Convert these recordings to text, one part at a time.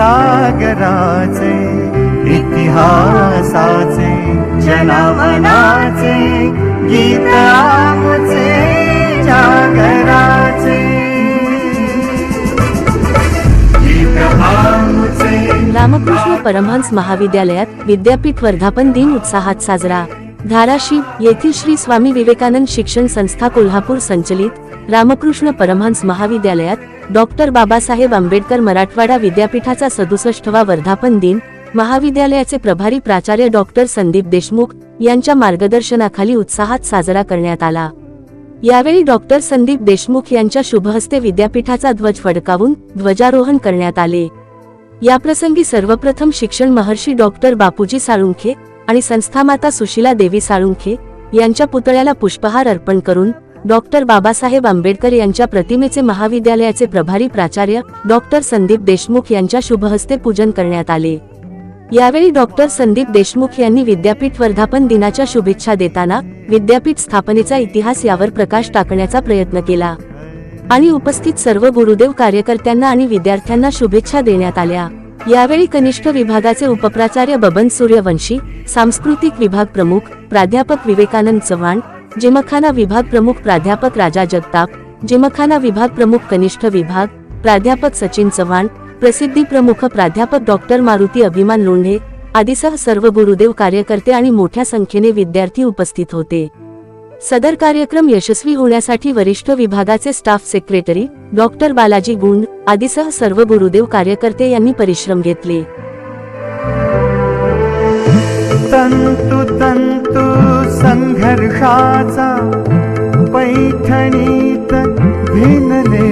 सागराचे इतिहासाचे जनमनाचे गीत आमुचे जागराचे रामकृष्ण परमहंस महाविद्यालयात विद्यापीठ वर्धापन दिन उत्साहात साजरा. धाराशिव येथील श्री स्वामी विवेकानंद शिक्षण संस्था कोल्हापूर संचलित रामकृष्ण परमहंस महाविद्यालयात डॉक्टर बाबासाहेब आंबेडकर मराठवाडा विद्यापीठाचा सदुसष्टवा वर्धापन दिन महाविद्यालयाचे प्रभारी प्राचार्य डॉक्टर संदीप देशमुख यांच्या मार्गदर्शनाखाली उत्साहात साजरा करण्यात आला. यावेळी डॉक्टर संदीप देशमुख यांच्या शुभहस्ते विद्यापीठाचा ध्वज फडकावून ध्वजारोहण करण्यात आले. याप्रसंगी सर्वप्रथम शिक्षण महर्षी डॉक्टर बापूजी साळुंखे आणि संस्थामाता सुशीला देवी साळुंखे यांच्या पुतळ्याला पुष्पहार अर्पण करून डॉक्टर बाबासाहेब आंबेडकर यांच्या प्रतिमेचे महाविद्यालयाचे प्रभारी प्राचार्य डॉक्टर संदीप देशमुख यांच्या शुभहस्ते पूजन करण्यात आले. यावेळी डॉक्टर संदीप देशमुख यांनी विद्यापीठ वर्धापन दिनाच्या शुभेच्छा देताना विद्यापीठ स्थापनेचा इतिहास यावर प्रकाश टाकण्याचा प्रयत्न केला. आणि उपस्थित सर्व गुरुदेव कार्यकर्त्यांना आणि विद्यार्थ्यांना शुभेच्छा देण्यात आल्या. यावेळी कनिष्ठ विभागाचे उपप्राचार्य बबन सूर्यवंशी सांस्कृतिक विभाग प्रमुख प्राध्यापक विवेकानंद चव्हाण जिमखाना विभाग प्रमुख प्राध्यापक राजा जगताप जिमखाना विभाग प्रमुख कनिष्ठ विभाग प्राध्यापक सचिन चव्हाण प्रसिद्धी प्रमुख प्राध्यापक डॉक्टर मारुती अभिमान लोंढे आदीसह सर्व गुरुदेव कार्यकर्ते आणि मोठ्या संख्येने विद्यार्थी उपस्थित होते. सदर कार्यक्रम यशस्वी होण्यासाठी वरिष्ठ विभागाचे स्टाफ सेक्रेटरी डॉक्टर बालाजी गुंड आदीसह सर्व गुरुदेव कार्यकर्ते यांनी परिश्रम घेतले. तंतु तंतु संघर्षाचा पैठणीत भिनले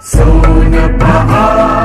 सोन पहाट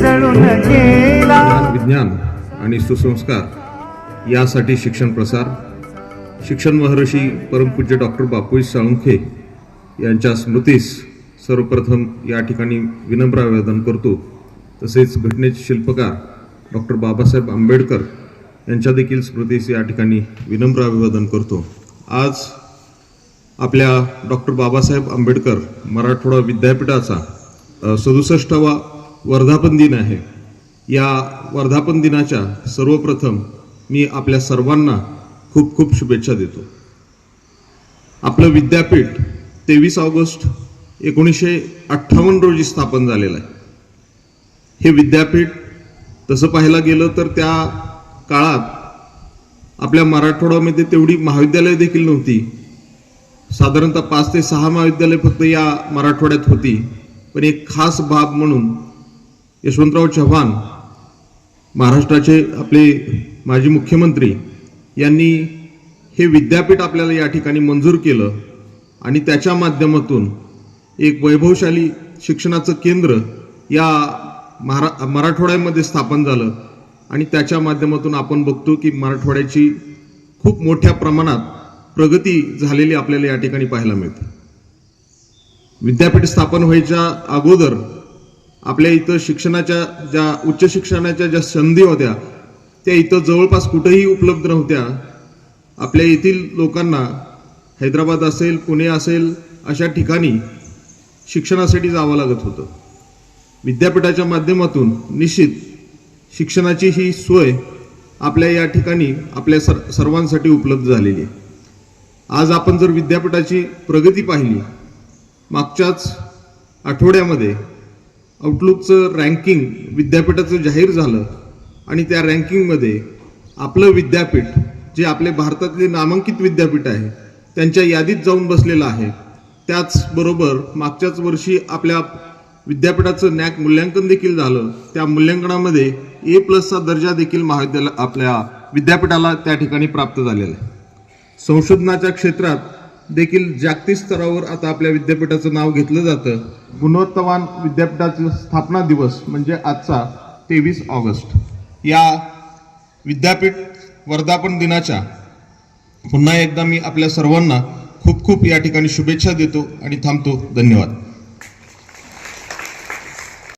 जळून गेला. विज्ञान आणि सुसंस्कार यासाठी शिक्षण प्रसार. शिक्षण महर्षी परमपूज्य डॉक्टर बापूजी साळुंखे यांच्या स्मृतीस सर्वप्रथम या ठिकाणी विनम्र आवेदन करतो. तसेच घटनेचे शिल्पकार डॉक्टर बाबासाहेब आंबेडकर यांच्या देखील स्मृतीस या ठिकाणी विनम्र अभिवादन करतो. आज आपल्या डॉक्टर बाबासाहेब आंबेडकर मराठवाडा विद्यापीठाचा सदुसष्टावा वर्धापन दिन आहे. या वर्धापन दिनाच्या सर्वप्रथम मी आपल्या सर्वांना खूप खूप शुभेच्छा देतो. आपलं विद्यापीठ तेवीस ऑगस्ट एकोणीसशे अठ्ठावन्न रोजी स्थापन झालेलं आहे. हे विद्यापीठ तसं पाहायला गेलं तर त्या काळात आपल्या मराठवाड्यामध्ये तेवढी महाविद्यालय देखील नव्हती. साधारणतः पाच ते सहा महाविद्यालय फक्त या मराठवाड्यात होती. पण एक खास बाब म्हणून यशवंतराव चव्हाण महाराष्ट्राचे आपले माजी मुख्यमंत्री यांनी हे विद्यापीठ आपल्याला या ठिकाणी मंजूर केलं आणि त्याच्या माध्यमातून एक वैभवशाली शिक्षणाचं केंद्र या महारा मराठवाड्यामध्ये स्थापन झालं. आणि त्याच्या माध्यमातून आपण बघतो की मराठवाड्याची खूप मोठ्या प्रमाणात प्रगती झालेली आपल्याला या ठिकाणी पाहायला मिळते. विद्यापीठ स्थापन व्हायच्या अगोदर आपल्या इथं शिक्षणाच्या ज्या उच्च शिक्षणाच्या ज्या संधी होत्या त्या इथं जवळपास कुठेही उपलब्ध नव्हत्या. आपल्या येथील लोकांना हैदराबाद असेल पुणे असेल अशा ठिकाणी शिक्षणासाठी जावं लागत होतं. विद्यापीठाच्या माध्यमातून निश्चित शिक्षणाची ही सोय आपल्या या ठिकाणी आपल्या सर सर्वांसाठी उपलब्ध झालेली आहे. आज आपण जर विद्यापीठाची प्रगती पाहिली मागच्याच आठवड्यामध्ये आउटलुकचं रँकिंग विद्यापीठाचं जाहीर झालं आणि त्या रँकिंगमध्ये आपलं विद्यापीठ जे आपले भारतातले नामांकित विद्यापीठ आहे त्यांच्या यादीत जाऊन बसलेलं आहे. त्याचबरोबर मागच्याच वर्षी आपल्या विद्यापीठाचं नॅक मूल्यांकन देखील झालं. त्या मूल्यांकनामध्ये ए प्लसचा दर्जा देखील महाविद्यालय आपल्या विद्यापीठाला त्या ठिकाणी प्राप्त झालेला आहे. संशोधनाच्या क्षेत्रात देखील जागतिक स्तरावर आता आपल्या विद्यापीठाचं नाव घेतलं जातं. गुणवत्तावान विद्यापीठाचा स्थापना दिवस म्हणजे आजचा तेवीस ऑगस्ट. या विद्यापीठ वर्धापन दिनाच्या पुन्हा एकदा मी आपल्या सर्वांना खूप खूप या ठिकाणी शुभेच्छा देतो आणि थांबतो. धन्यवाद.